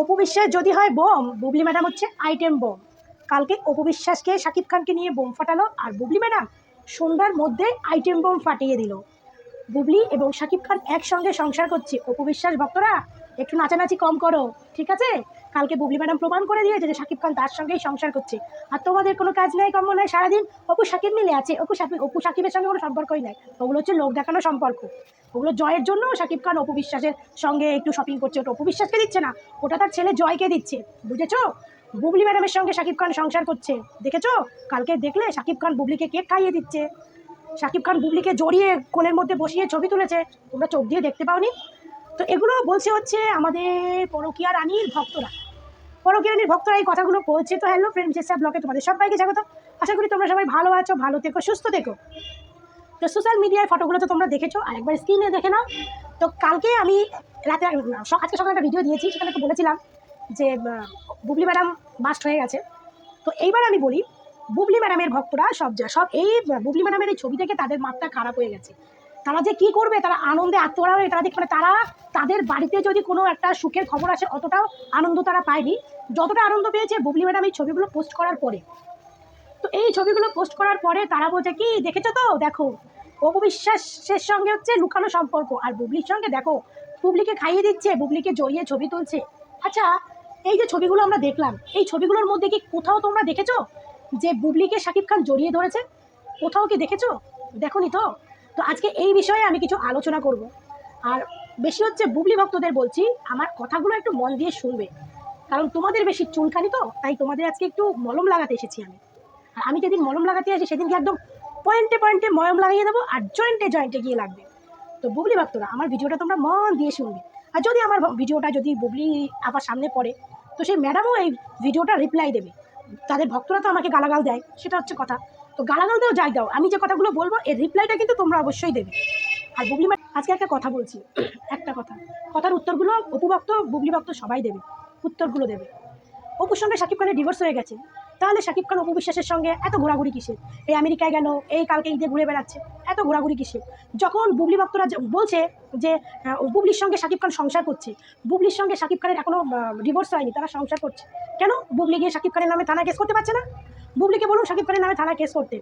অপু বিশ্বাস যদি হয়, bomb. Bubly madam হচ্ছে আইটেম বোম। কালকে অপু বিশ্বাসকে শাকিব খানকে নিয়ে বোম ফাটালো আর বুবলি ম্যাডাম সন্ধ্যার মধ্যে আইটেম বোম ফাটিয়ে দিল। বুবলি এবং শাকিব খান একসঙ্গে সংসার করছে। অপু বিশ্বাস, ভক্তরা, একটু নাচানাচি কম করো, ঠিক আছে? কালকে বুবলি ম্যাডাম প্রমাণ করে দিয়েছে যে শাকিব খান তার সঙ্গেই সংসার করছে। আর তোমাদের কোনো কাজ নেই কর্ম নেই, সারাদিন অপু শাকিব মিলে আছে। অপু শাকিব অপু শাকিবের সঙ্গে কোনো সম্পর্কই নাই। ওগুলো হচ্ছে লোক দেখানো সম্পর্ক। ওগুলো জয়ের জন্য শাকিব খান অপু বিশ্বাসের সঙ্গে একটু শপিং করছে, ওটা অপু বিশ্বাসকে দিচ্ছে না, ওটা তার ছেলে জয়কে দিচ্ছে, বুঝেছ? বুবলি ম্যাডামের সঙ্গে শাকিব খান সংসার করছে, দেখেছ? কালকে দেখলে শাকিব খান বুবলিকে কেক খাইয়ে দিচ্ছে। শাকিব খান বুবলিকে জড়িয়ে কোলের মধ্যে বসিয়ে ছবি তুলেছে, তোমরা চোখ দিয়ে দেখতে পাওনি? তো এগুলো বলছে হচ্ছে আমাদের পরকিয়া রানীর ভক্তরা। পরকিয়া রানীর ভক্তরা এই কথাগুলো বলছে তো হ্যালো ফ্রেন্ড চেষ্টা ব্লকে তোমাদের সবাইকে স্বাগত আশা করি তোমরা সবাই ভালো আছো, ভালো থেকো, সুস্থ থেকো। তো সোশ্যাল মিডিয়ায় ফটোগুলো তো তোমরা দেখেছ, আর একবার স্ক্রিনে দেখে নাও। তো কালকে আমি রাতে আজকে সকালে একটা ভিডিও দিয়েছি, সেখানে তো বলেছিলাম যে বুবলি ম্যাডাম বাস্ট হয়ে গেছে। তো এইবার আমি বলি, বুবলি ম্যাডামের ভক্তরা সব সব এই বুবলি ম্যাডামের এই ছবি থেকে তাদের মাত্রা খারাপ হয়ে গেছে। তারা যে কি করবে, তারা আনন্দে আত্মহারা হয়ে, তারা দেখবে তারা তাদের বাড়িতে যদি কোনো একটা সুখের খবর আসে, অতটাও আনন্দ তারা পায়নি। যতটা আনন্দ পেয়েছে বুবলি ম্যাডাম এই ছবিগুলো পোস্ট করার পরে। তো এই ছবিগুলো পোস্ট করার পরে তারা বলছে, কি, দেখেছ তো? দেখো, অপু বিশ্বাসের সঙ্গে হচ্ছে লুকানো সম্পর্ক। আর বুবলির সঙ্গে দেখো, বুবলিকে খাইয়ে দিচ্ছে, বুবলিকে জড়িয়ে ছবি তুলছে। আচ্ছা এই যে ছবিগুলো আমরা দেখলাম, এই ছবিগুলোর মধ্যে কি কোথাও তোমরা দেখেছ যে বুবলিকে শাকিব খান জড়িয়ে ধরেছে? কোথাও কি দেখেছ? দেখোনি তো? তো আজকে এই বিষয়ে আমি কিছু আলোচনা করব। আর বেশি হচ্ছে বুবলি ভক্তদের বলছি, আমার কথাগুলো একটু মন দিয়ে শুনবে। কারণ তোমাদের বেশি চুলখানি তো, তাই তোমাদের আজকে একটু মলম লাগাতে এসেছি আমি। আর আমি যেদিন মলম লাগাতে আসি সেদিনকে একদম পয়েন্টে পয়েন্টে মলম লাগিয়ে দেবো আর জয়েন্টে জয়েন্টে গিয়ে লাগবে। তো বুবলি ভক্তরা, আমার ভিডিওটা তোমরা মন দিয়ে শুনবে। আর যদি আমার ভিডিওটা যদি বুবলি আবার সামনে পড়ে, তো সেই ম্যাডামও এই ভিডিওটা রিপ্লাই দেবে। তাদের ভক্তরা তো আমাকে গালাগাল দেয়, সেটা হচ্ছে কথা। তো গালাগাল দেও যাই দাও আমি যে কথাগুলো বলব, এর রিপ্লাইটা কিন্তু তোমরা অবশ্যই দেবে। আর বুবলি আজকে একটা কথা বলছি, একটা কথা। কথার উত্তরগুলো অপু ভক্ত, বুবলি ভক্ত সবাই দেবে, উত্তরগুলো দেবে। অপুর সঙ্গে শাকিব খানের ডিভোর্স হয়ে গেছে। তাহলে শাকিব খান অপু বিশ্বাসের সঙ্গে এত ঘোরাঘুরি কিসের? এই আমেরিকায় গেল, এই কালকে ঈদে ঘুরে বেড়াচ্ছে, এত ঘোরাঘুরি কিসের? যখন বুবলি ভক্তরা বলছে যে বুবলির সঙ্গে শাকিব খান সংসার করছে, বুবলির সঙ্গে শাকিব খানের এখনও ডিভোর্স হয়নি, তারা সংসার করছে। কেন? বুবলি গিয়ে শাকিব খানের নামে থানা কেস করতে পারছে না? বুবলিকে বলুন শাকিব খানের নামে থানায় কেস করতে।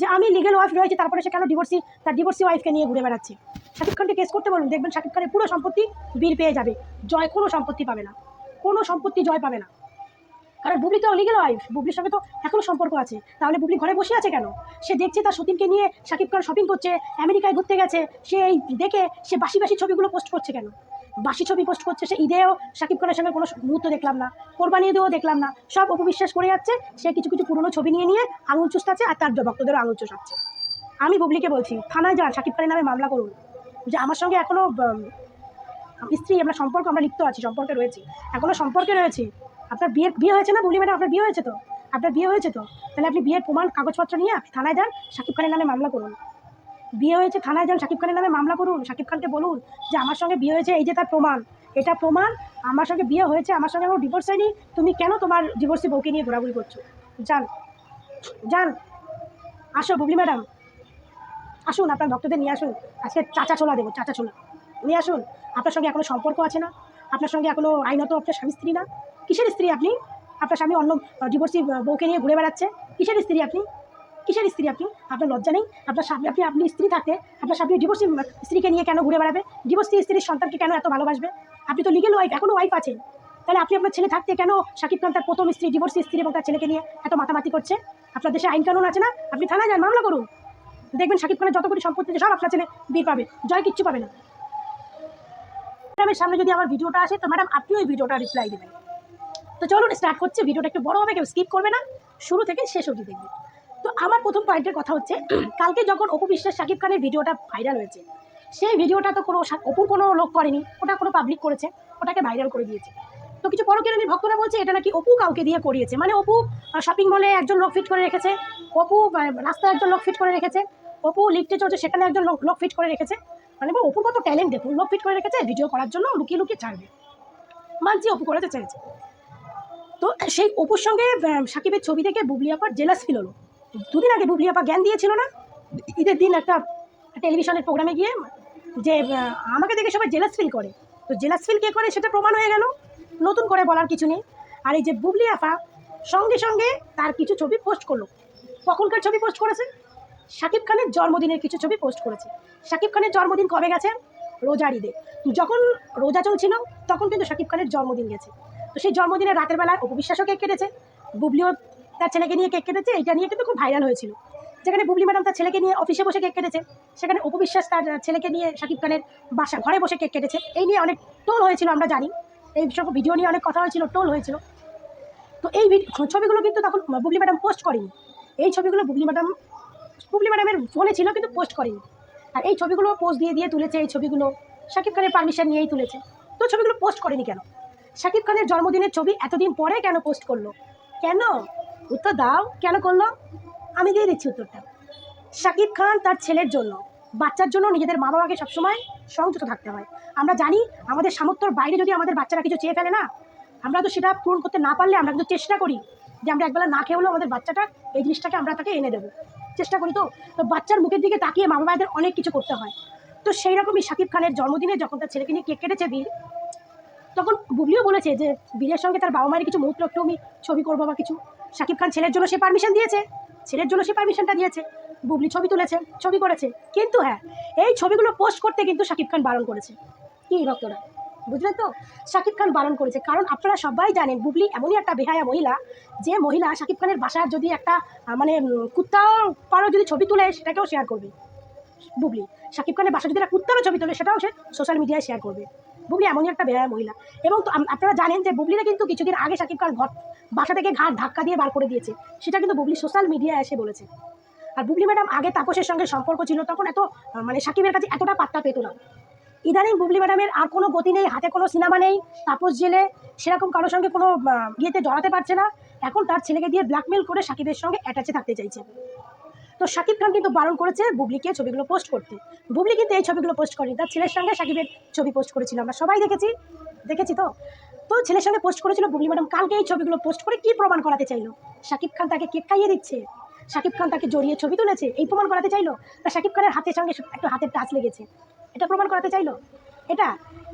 যে আমি লিগেল ওয়াইফ রয়েছে, তারপরে সে কেন ডিভোর্সি তার ডিভোর্সি ওয়াইফকে নিয়ে ঘুরে বেড়াচ্ছে? শাকিব খানকে কেস করতে বলুন, দেখবেন শাকিব খানের পুরো সম্পত্তি বীর পেয়ে যাবে। জয় কোনো সম্পত্তি পাবে না। কোনো সম্পত্তি জয় পাবে না। কারণ বুবলি তো লিগেল ওয়াইফ বুবলির সঙ্গে তো এখনও সম্পর্ক আছে। তাহলে বুবলি ঘরে বসে আছে কেন? সে দেখছে তার সতীনকে নিয়ে শাকিব খান শপিং করছে, আমেরিকায় ঘুরতে গেছে। সে এই দেখে সে বাসি বাসি ছবিগুলো পোস্ট করছে কেন? বাসি ছবি পোস্ট করছে সে ঈদেও শাকিব খানের সঙ্গে কোনো মুহূর্ত দেখলাম না, কোরবানি ঈদেও দেখলাম না। সব অপবিশ্বাস করে যাচ্ছে, সে কিছু কিছু পুরনো ছবি নিয়ে নিয়ে আঙুল চুষতাছে আর তার ভক্তদেরও আঙুল চুষাচ্ছে। আমি বুবলিকে বলছি, থানায় যান শাকিব খানের নামে মামলা করুন। যে আমার সঙ্গে এখনও স্ত্রী, আমরা সম্পর্ক, আমরা লিপ্ত আছি, সম্পর্কে রয়েছি। এখনও সম্পর্কে রয়েছি। আপনার বিয়ের বিয়ে হয়েছে না বুবলি ম্যাডাম? আপনার বিয়ে হয়েছে তো? আপনার বিয়ে হয়েছে তো? তাহলে আপনি বিয়ের প্রমাণ, কাগজপত্র নিয়ে আপনি থানায় যান, শাকিব খানের নামে মামলা করুন। বিয়ে হয়েছে, থানায় যান, শাকিব খানের নামে মামলা করুন, শাকিব খানকে বলুন যে আমার সঙ্গে বিয়ে হয়েছে, এই যে তার প্রমাণ। এটা প্রমাণ, আমার সঙ্গে বিয়ে হয়েছে, আমার সঙ্গে আমার ডিভোর্স হয়নি, তুমি কেন তোমার ডিভোর্সি বউকে নিয়ে ঘোরাঘুরি করছ? যান যান, আসো বুবলি ম্যাডাম। আসুন, আপনার ভক্তদের নিয়ে আসুন। আজকে চাচা ছোলা দেবো, চাচা ছোলা। নিয়ে আসুন, আপনার সঙ্গে এখনও সম্পর্ক আছে না? আপনার সঙ্গে এখনও আইনত আপনার স্বামী স্ত্রী না? কিসের স্ত্রী আপনি? আপনার স্বামী অন্য ডিভোর্সি বউকে নিয়ে ঘুরে বেড়াচ্ছে। কিসের স্ত্রী আপনি? কিসের স্ত্রী আপনি? আপনার লজ্জা নেই? আপনার স্বামী, আপনি আপনি স্ত্রী থাকতে আপনার স্বামী ডিভোর্সি স্ত্রীকে নিয়ে কেন ঘুরে বেড়াবে? ডিভোর্সি স্ত্রীর সন্তানকে কেন এত ভালোবাসবে? আপনি তো লিগেল ওয়াইফ এখনও ওয়াইফ আছেন। তাহলে আপনি আপনার ছেলে থাকতে কেন শাকিব খান তার প্রথম স্ত্রী ডিভোর্সি স্ত্রী এবং তার ছেলেকে নিয়ে এত মাতামাতি করছে? আপনার দেশে আইন কানুন আছে না? আপনি থানায় যান, মামলা করুন। দেখবেন শাকিব খানের যত কোটি সম্পত্তি সব আপনার ছেলে বিয়ে পাবে। জয় কিচ্ছু পাবে না। ম্যাডামের সামনে যদি আমার ভিডিওটা আসে, তো ম্যাডাম আপনিও এই ভিডিওটা রিপ্লাই দেবেন। তো চলুন স্টার্ট করছে। ভিডিওটা একটু বড় হবে, কেউ স্কিপ করবে না। শুরু থেকে শেষ অবধি দেখবে তো আমার প্রথম পয়েন্টের কথা হচ্ছে, কালকে যখন অপু বিশ্বাস শাকিব খানের ভিডিওটা ভাইরাল হয়েছে, সেই ভিডিওটা তো কোনো অপুর কোনো লোক করেনি, ওটা কোনো পাবলিক করেছে, ওটাকে ভাইরাল করে দিয়েছে। তো কিছু পরকিরানির ভক্তরা বলছে, এটা নাকি অপু কাউকে দিয়ে করিয়েছে? মানে অপু শপিং মলে একজন লোক ফিট করে রেখেছে, অপু রাস্তায় একজন লোক ফিট করে রেখেছে, অপু লিফটে চলছে, সেখানে একজন লোক লোক ফিট করে রেখেছে। মানে বা অপুর কত ট্যালেন্ট দেখুন, লোক ফিট করে রেখেছে ভিডিও করার জন্য লুকিয়ে লুকিয়ে ছাড়বে। মানছি অপু করাতে চেয়েছে তো সেই অপুর সঙ্গে সাকিবের ছবি বুবলি আপার জেলাস ফিল হলো। দুদিন আগে বুবলি আপা জ্ঞান দিয়েছিল না? ঈদের দিন একটা টেলিভিশনের প্রোগ্রামে গিয়ে যে আমাকে দেখে সবাই জেলাস ফিল করে। তো জেলাস ফিল কে করে সেটা প্রমাণ হয়ে গেল। নতুন করে বলার কিছু নেই। আর এই যে বুবলি আফা সঙ্গে সঙ্গে তার কিছু ছবি পোস্ট করল। কখনকার ছবি পোস্ট করেছে? শাকিব খানের জন্মদিনের কিছু ছবি পোস্ট করেছে। শাকিব খানের জন্মদিন কবে গেছে? রোজার ঈদে। যখন রোজা চলছিল, তখন কিন্তু শাকিব খানের জন্মদিন গেছে। তো সেই জন্মদিনে রাতের বেলায় অপবিশ্বাসও কেক কেটেছে। বুবলিও তার ছেলেকে নিয়ে কেক কেটেছে। এটা নিয়ে কিন্তু খুব ভাইরাল হয়েছিল। যেখানে বুবলি ম্যাডাম তার ছেলেকে নিয়ে অফিসে বসে কেক কেটেছে। সেখানে অপবিশ্বাস তার ছেলেকে নিয়ে শাকিব খানের বাসা ঘরে বসে কেক কেটেছে। এই নিয়ে অনেক টোল হয়েছিল, আমরা জানি। এই সব ভিডিও নিয়ে অনেক কথা হয়েছিল টোল হয়েছিল। তো এই ছবিগুলো কিন্তু তখন বুবলি ম্যাডাম পোস্ট করেনি। এই ছবিগুলো বুবলি ম্যাডাম বুবলি ম্যাডামের ফোনে ছিল, কিন্তু পোস্ট করেনি। আর এই ছবিগুলো পোস্ট দিয়ে দিয়ে তুলেছে এই ছবিগুলো। শাকিব খানের পারমিশন নিয়েই তুলেছে। তো ছবিগুলো পোস্ট করেনি কেন? শাকিব খানের জন্মদিনের ছবি এতদিন পরে কেন পোস্ট করল? কেন? উত্তর দাও। কেন করল? আমি দিয়ে দিচ্ছি উত্তরটা। শাকিব খান তার ছেলের জন্য, বাচ্চার জন্য নিজেদের মা বাবাকে সবসময় সংযত থাকতে হয়। আমরা জানি আমাদের সামর্থ্যর বাইরে যদি আমাদের বাচ্চারা কিছু চেয়ে ফেলে না, আমরা তো সেটা পূরণ করতে না পারলে আমরা কিন্তু চেষ্টা করি যে আমরা একবেলা না খেয়ে হলেও আমাদের বাচ্চাটা এই জিনিসটাকে আমরা তাকে এনে দেবো। চেষ্টা করি তো। তো বাচ্চার মুখের দিকে তাকিয়ে মা বাবাদের অনেক কিছু করতে হয়। তো সেই রকমই শাকিব খানের জন্মদিনে যখন তার ছেলেকে নিয়ে কেক কেটেছে বীর তখন বুবলিও বলেছে যে বীরের সঙ্গে তার বাবা মায়ের কিছু একটু আমি ছবি করব বা কিছু। শাকিব খান ছেলের জন্য সে পারমিশন দিয়েছে। ছেলের জন্য সে পারমিশনটা দিয়েছে। বুবলি ছবি তুলেছে, ছবি করেছে। কিন্তু হ্যাঁ এই ছবিগুলো পোস্ট করতে কিন্তু শাকিব খান বারণ করেছে। কি ভক্তরা। বুঝলেন তো? শাকিব খান বারণ করেছে। কারণ আপনারা সবাই জানেন বুবলি এমনই একটা বেহায়া মহিলা যে মহিলা শাকিব খানের বাসার যদি একটা মানে উম, কুত্তাও পারো যদি ছবি তুলে সেটাকেও শেয়ার করবে। বুবলি শাকিব খানের বাসা যদি একটা কুত্তারও ছবি তোলে সেটাও সে সোশ্যাল মিডিয়ায় শেয়ার করবে। বুবলি এমনই একটা বেহায়া মহিলা। এবং আপনারা জানেন যে বুবলিরা কিন্তু কিছুদিন আগে শাকিব খান ঘর বাসা থেকে ঘাট ধাক্কা দিয়ে বার করে দিয়েছে। সেটা কিন্তু বুবলি সোশ্যাল মিডিয়ায় এসে বলেছে। আর বুবলি ম্যাডাম আগে তাপসের সঙ্গে সম্পর্ক ছিল তখন এত মানে সাকিবের কাছে এতটা পাত্তা পেত না। ইদানিং বুবলি ম্যাডামের আর কোনো গতি নেই, হাতে কোনো সিনেমা নেই, তাপস জেলে সেরকম কারোর সঙ্গে কোনো ইয়েতে জড়াতে পারছে না। এখন তার ছেলেকে দিয়ে ব্ল্যাকমেল করে সাকিবের সঙ্গে অ্যাটাচে থাকতে চাইছে। তো সাকিব খান কিন্তু বারণ করেছে বুবলিকে ছবিগুলো পোস্ট করতে। বুবলি কিন্তু এই ছবিগুলো পোস্ট করেনি, তার ছেলের সঙ্গে সাকিবের ছবি পোস্ট করেছিল। আমরা সবাই দেখেছি দেখেছি তো? তো ছেলের সঙ্গে পোস্ট করেছিল বুবলি ম্যাডাম, কালকে এই ছবিগুলো পোস্ট করে কি প্রমাণ করাতে চাইলো? সাকিব খান তাকে কেক খাইয়ে দিচ্ছে। সাকিব খান তাকে জড়িয়ে ছবি তুলেছে, এই প্রমাণ করাতে চাইলো? তা শাকিব খানের হাতের সঙ্গে একটু হাতের টাচ লেগেছে। এটা প্রমাণ করাতে চাইলো? এটা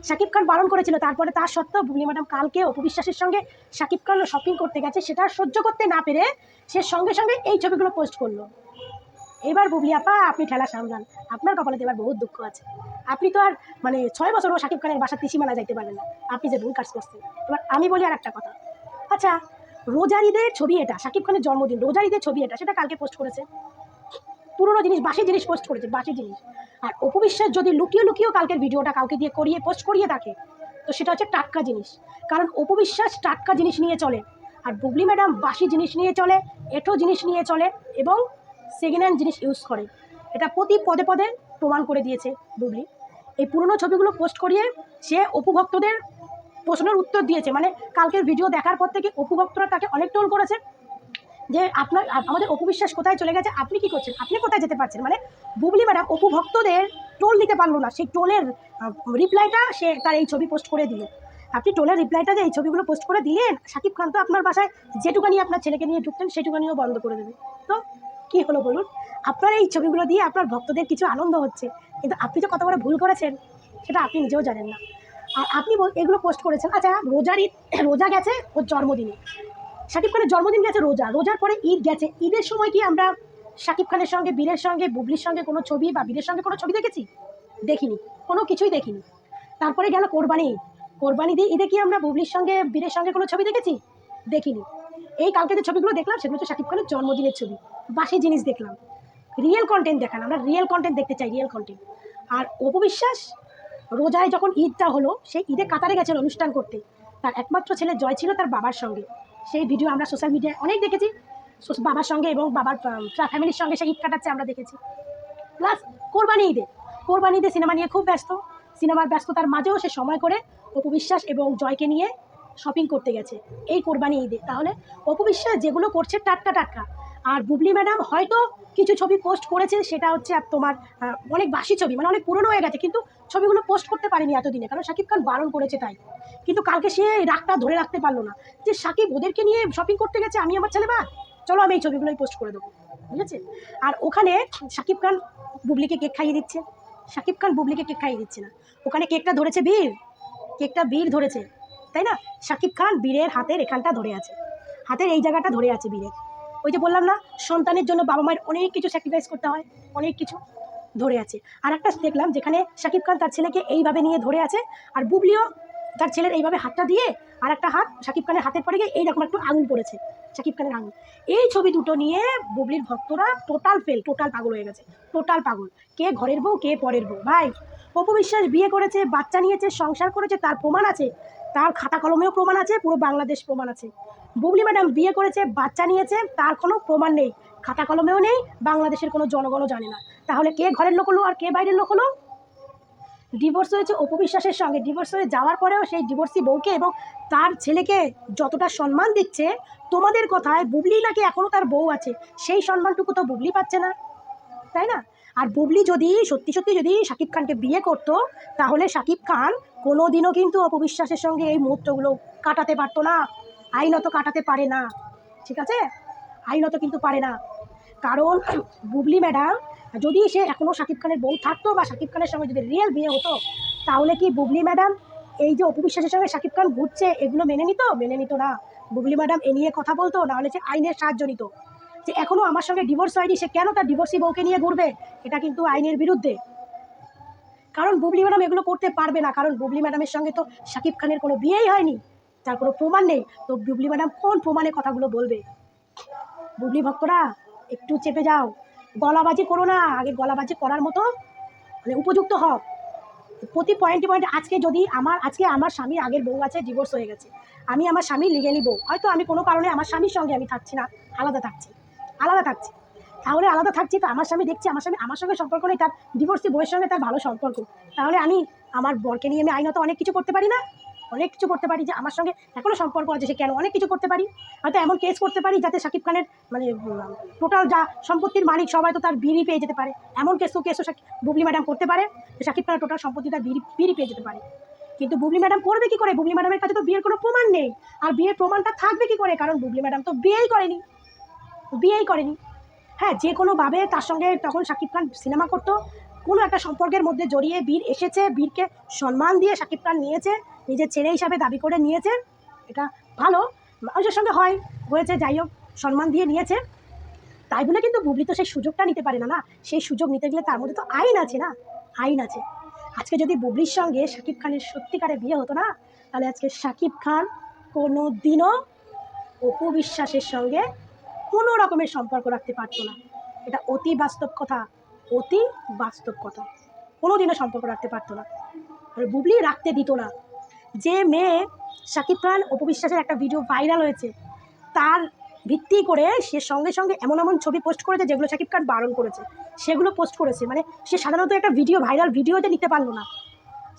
শাকিব খান বারণ করেছিল, তারপরে তার সত্ত্বেও বুবলি ম্যাডাম কালকে অপবিশ্বাসের সঙ্গে শাকিব খান শপিং করতে গেছে, সেটা সহ্য করতে না পেরে সে সঙ্গে সঙ্গে এই ছবিগুলো পোস্ট করল। এবার বুবলি আপা, আপনি ঠেলা সামলান। আপনার কপালে এবার বহুত দুঃখ আছে। আপনি তো আর মানে ছয় বছরও শাকিব খানের বাসার ত্রিসীমানা যাইতে পারেন না। আপনি যে ভুল কাজ করছেন। এবার আমি বলি আর একটা কথা। আচ্ছা রোজার ঈদের ছবি এটা, শাকিব খানের জন্মদিন রোজার ঈদের ছবি এটা, সেটা কালকে পোস্ট করেছে। পুরোনো জিনিস, বাসি জিনিস পোস্ট করেছে, বাসি জিনিস। আর অপবিশ্বাস যদি লুকিয়ে লুকিয়েও কালকের ভিডিওটা কাউকে দিয়ে করিয়ে পোস্ট করিয়ে থাকে, তো সেটা হচ্ছে টাটকা জিনিস। কারণ অপবিশ্বাস টাটকা জিনিস নিয়ে চলে, আর বুবলি ম্যাডাম বাসি জিনিস নিয়ে চলে, এঠো জিনিস নিয়ে চলে এবং সেকেন্ড হ্যান্ড জিনিস ইউজ করে। এটা প্রতি পদে পদে প্রমাণ করে দিয়েছে বুবলি। এই পুরনো ছবিগুলো পোস্ট করিয়ে সে অপুভক্তদের প্রশ্নের উত্তর দিয়েছে। মানে কালকের ভিডিও দেখার পর থেকে অপুভক্তরা তাকে অনেক টোল করেছে। যে আপনার আমাদের অপবিশ্বাস কোথায় চলে গেছে? আপনি কি করছেন? আপনি কোথায় যেতে পারছেন? মানে বুবলি ম্যাডাম অপু ভক্তদের টোল দিতে পারল না। সেই টোলের রিপ্লাইটা সে তার এই ছবি পোস্ট করে দিল। আপনি টোলের রিপ্লাইটা যে এই ছবিগুলো পোস্ট করে দিলেন শাকিব খান তো আপনার বাসায় যেটুকানি আপনার ছেলেকে নিয়ে ঢুকতেন, সেটুকানিও বন্ধ করে দেবে। তো কি হলো বলুন? আপনার এই ছবিগুলো দিয়ে আপনার ভক্তদের কিছু আনন্দ হচ্ছে। কিন্তু আপনি যে কত বড় ভুল করেছেন, সেটা আপনি নিজেও জানেন না। আর আপনি এগুলো পোস্ট করেছেন। আচ্ছা রোজার ঈদ, রোজা গেছে ওর জন্মদিনে। শাকিব খানের জন্মদিন গেছে রোজা। রোজার পরে ঈদ গেছে। ঈদের সময় কি আমরা শাকিব খানের সঙ্গে, বীরের সঙ্গে, বুবলির সঙ্গে কোনো ছবি বা বীরের সঙ্গে কোনো ছবি দেখেছি? দেখিনি। কোনো কিছুই দেখিনি। তারপরে গেল কোরবানি ঈদ। কোরবানি দিয়ে ঈদে কি আমরা বুবলির সঙ্গে, বীরের সঙ্গে কোনো ছবি দেখেছি? দেখিনি। এই কালকে যে ছবিগুলো দেখলাম, সেগুলো হচ্ছে শাকিব খানের জন্মদিনের ছবি। বাসি জিনিস দেখলাম। রিয়েল কন্টেন্ট দেখান আমরা রিয়েল কন্টেন্ট দেখতে চাই, রিয়েল কন্টেন্ট আর অপবিশ্বাস রোজায় যখন ঈদটা হলো, সেই ঈদে কাতারে গেছেন অনুষ্ঠান করতে। তার একমাত্র ছেলে জয় ছিল তার বাবার সঙ্গে। সেই ভিডিও আমরা সোশ্যাল মিডিয়ায় অনেক দেখেছি। বাবার সঙ্গে এবং বাবার ফ্যামিলির সঙ্গে সে ঈদ কাটাচ্ছে আমরা দেখেছি। প্লাস কোরবানি ঈদে কোরবানি ঈদে সিনেমা নিয়ে খুব ব্যস্ত। সিনেমার ব্যস্ততার মাঝেও সে সময় করে অপু বিশ্বাস এবং জয়কে নিয়ে শপিং করতে গেছে এই কোরবানি ঈদে। তাহলে অপু বিশ্বাস যেগুলো করছে টাটকা টাটকা আর বুবলি ম্যাডাম হয়তো কিছু ছবি পোস্ট করেছে, সেটা হচ্ছে তোমার অনেক বাসি ছবি মানে অনেক পুরনো হয়ে গেছে, কিন্তু ছবিগুলো পোস্ট করতে পারেনি এতদিনে, কারণ শাকিব খান বারণ করেছে তাই। কিন্তু কালকে সে রাগটা ধরে রাখতে পারল না, যে সাকিব ওদেরকে নিয়ে শপিং করতে গেছে, আমি আমার ছেলে বা চলো আমি এই ছবিগুলোই পোস্ট করে দেবো, বুঝেছে? আর ওখানে শাকিব খান বুবলিকে কেক খাইয়ে দিচ্ছে। শাকিব খান বুবলিকে কেক খাইয়ে দিচ্ছে না। ওখানে কেকটা ধরেছে বীর কেকটা বীর ধরেছে, তাই না? শাকিব খান বীরের হাতের এখানটা ধরে আছে, হাতের এই জায়গাটা ধরে আছে বীরের। ওই যে বললাম না, সন্তানের জন্য বাবা মায়ের অনেক কিছু স্যাক্রিফাইস করতে হয়, অনেক কিছু ধরে আছে। আর একটা দেখলাম যেখানে শাকিব খান তার ছেলেকে এইভাবে নিয়ে ধরে আছে, আর বুবলিও তার ছেলের এইভাবে হাতটা দিয়ে আর একটা হাত শাকিব খানের হাতের পরে গিয়ে এইরকম একটু আঙুল পড়েছে, শাকিব খানের আঙুল। এই ছবি দুটো নিয়ে বুবলির ভক্তরা টোটাল ফেল টোটাল পাগল হয়ে গেছে টোটাল পাগল। কে ঘরের বউ, কে পরের বউ। ভাই, অপু বিশ্বাস বিয়ে করেছে, বাচ্চা নিয়েছে, সংসার করেছে, তার প্রমাণ আছে। তার খাতা কলমেও প্রমাণ আছে, পুরো বাংলাদেশ প্রমাণ আছে। বুবলি ম্যাডাম বিয়ে করেছে, বাচ্চা নিয়েছে, তার কোনো প্রমাণ নেই। খাতা কলমেও নেই, বাংলাদেশের কোনো জনগণও জানে না। তাহলে কে ঘরের লোক হলো আর কে বাইরের লোক হলো? ডিভোর্স হয়েছে অপু বিশ্বাসের সঙ্গে। ডিভোর্স হয়ে যাওয়ার পরেও সেই ডিভোর্সি বউকে এবং তার ছেলেকে যতটা সম্মান দিচ্ছে, তোমাদের কথায় বুবলি নাকি এখনও তার বউ আছে? সেই সম্মানটুকু তো বুবলি পাচ্ছে না। তাই না? আর বুবলি যদি, সত্যি সত্যি যদি শাকিব খানকে বিয়ে করতো, তাহলে শাকিব খান কোনোদিনও কিন্তু অপবিশ্বাসের সঙ্গে এই মুহূর্তগুলো কাটাতে পারতো না। আইনত কাটাতে পারে না। ঠিক আছে? আইনত কিন্তু পারে না। কারণ বুবলি ম্যাডাম, যদি সে এখনও শাকিব খানের বউ থাকতো বা শাকিব খানের সঙ্গে যদি রিয়েল বিয়ে হতো, তাহলে কি বুবলি ম্যাডাম এই যে অপবিশ্বাসের সঙ্গে শাকিব খান ঘুরছে, এগুলো মেনে নিত? মেনে নিত না। বুবলি ম্যাডাম এ নিয়ে কথা বলতো, নাহলে সে আইনের সাহায্য নিত। যে এখনও আমার সঙ্গে ডিভোর্স হয়নি, সে কেন তার ডিভোর্সি বউকে নিয়ে ঘুরবে? এটা কিন্তু আইনের বিরুদ্ধে। কারণ বুবলি ম্যাডাম এগুলো করতে পারবে না, কারণ বুবলি ম্যাডামের সঙ্গে তো শাকিব খানের কোনো বিয়েই হয়নি, তার কোনো প্রমাণ নেই। তো বুবলি ম্যাডাম কোন প্রমাণে কথাগুলো বলবে? বুবলি ভক্তরা, একটু চেপে যাও। গলাবাজি করো না, আগে গলাবাজি করার মতো মানে উপযুক্ত হও। প্রতি পয়েন্টে পয়েন্টে আজকে যদি আমার, আজকে আমার স্বামী আগের বউ আছে ডিভোর্স হয়ে গেছে। আমি আমার স্বামী লিগেলি বউ, হয়তো আমি কোনো কারণে আমার স্বামীর সঙ্গে আমি থাকছি না, আলাদা থাকছি। আলাদা থাকছে। তাহলে আলাদা থাকছি তো আমার স্বামী দেখছি, আমার স্বামী, আমার সঙ্গে সম্পর্ক নেই, তার ডিভোর্সি বইয়ের সঙ্গে তার ভালো সম্পর্ক। তাহলে আমি আমার বরকে নিয়ে আমি আইনত অনেক কিছু করতে পারি না? অনেক কিছু করতে পারি যে আমার সঙ্গে এখনও সম্পর্ক আছে, সে কেন অনেক কিছু করতে পারি? হয়তো এমন কেস করতে পারি যাতে শাকিব খানের মানে টোটাল যা সম্পত্তির মালিক সবাই তো তার বিড়ি পেয়ে যেতে পারে। এমন কেসও কেসও শাকিব- বুবলি ম্যাডাম করতে পারে, যে শাকিব খানের টোটাল সম্পত্তি তার বিড়ি বিড়ি পেয়ে যেতে পারে। কিন্তু বুবলি ম্যাডাম করবে কি করে? বুবলি ম্যাডামের কাছে তো বিয়ের কোনো প্রমাণ নেই। আর বিয়ের প্রমাণটা থাকবে কি করে? কারণ বুবলি ম্যাডাম তো বিয়েই করেনি। বিয়েই করেনি। হ্যাঁ যে কোনোভাবে তার সঙ্গে তখন শাকিব খান সিনেমা করতো। কোনো একটা সম্পর্কের মধ্যে জড়িয়ে বীর এসেছে, বীরকে সম্মান দিয়ে শাকিব খান নিয়েছে, নিজের ছেলে হিসাবে দাবি করে নিয়েছে। এটা ভালো, মানুষের সঙ্গে হয়, হয়েছে, যাই হোক, সম্মান দিয়ে নিয়েছে। তাই বলে কিন্তু বুবলি তো সেই সুযোগটা নিতে পারে না না? সেই সুযোগ নিতে গেলে তার মধ্যে তো আইন আছে না? আইন আছে। আজকে যদি বুবলির সঙ্গে শাকিব খানের সত্যিকারে বিয়ে হতো না, তাহলে আজকে শাকিব খান কোনো দিনও অপু বিশ্বাসের সঙ্গে কোনো রকমের সম্পর্ক রাখতে পারতো না। এটা অতি বাস্তব কথা, অতি বাস্তব কথা। কোনো দিনও সম্পর্ক রাখতে পারতো না। আর বুবলি রাখতে দিত না। যে মেয়ে শাকিব খান অপবিশ্বাসের একটা ভিডিও ভাইরাল হয়েছে, তার ভিত্তি করে সে সঙ্গে সঙ্গে এমন এমন ছবি পোস্ট করেছে যেগুলো শাকিব খান বারণ করেছে। সেগুলো পোস্ট করেছে। মানে সে সাধারণত একটা ভিডিও ভাইরাল ভিডিওতে নিতে পারল না।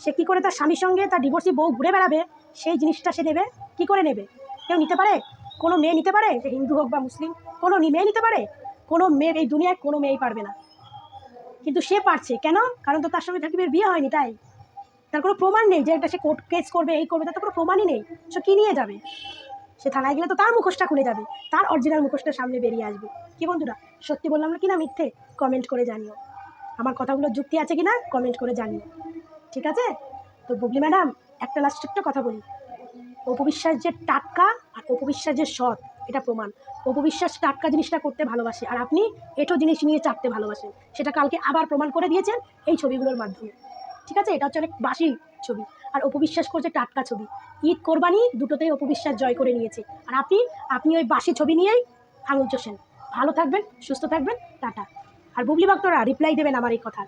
সে কী করে তার স্বামীর সঙ্গে তার ডিভোর্সি বউ ঘুরে বেড়াবে? সেই জিনিসটা সে নেবে? কী করে নেবে? কেউ নিতে পারে? কোনো মেয়ে নিতে পারে সে হিন্দু হোক বা মুসলিম, কোনো নি- মেয়ে নিতে পারে? কোনো মেয়ে এই দুনিয়ায় কোনো মেয়েই পারবে না। কিন্তু সে পারছে। কেন? কারণ তো তার সঙ্গে সাকিবের বিয়ে হয়নি, তাই। তার কোনো প্রমাণ নেই যে একটা সে কোর্ট কেস করবে, এই করবে, তার তো কোনো প্রমাণই নেই। সে কী নিয়ে যাবে? সে থানায় গেলে তো তার মুখোশটা খুলে যাবে। তার অরিজিনাল মুখোশটা সামনে বেরিয়ে আসবে। কি বন্ধুরা, সত্যি বললাম না কি না মিথ্যে? কমেন্ট করে জানিও। আমার কথাগুলো যুক্তি আছে কিনা? কমেন্ট করে জানিও। ঠিক আছে? তো বুবলি ম্যাডাম একটা লাস্ট একটা কথা বলি। অপবিশ্বাস যে টাটকা আর অপবিশ্বাস যে সৎ, এটা প্রমাণ। অপবিশ্বাস টাটকা জিনিসটা করতে ভালোবাসে আর আপনি এটো জিনিস নিয়ে চাপতে ভালোবাসেন। সেটা কালকে আবার প্রমাণ করে দিয়েছেন এই ছবিগুলোর মাধ্যমে। ঠিক আছে? এটা হচ্ছে অনেক বাসি ছবি। আর অপবিশ্বাস করছে টাটকা ছবি। ঈদ কোরবানি দুটোতেই অপবিশ্বাস জয় করে নিয়েছে। আর আপনি আপনি ওই বাসি ছবি নিয়েই আঙুল চষেন। ভালো থাকবেন, সুস্থ থাকবেন, টাটা। আর বুবলি ভক্তরা রিপ্লাই দেবেন আমার এই কথা।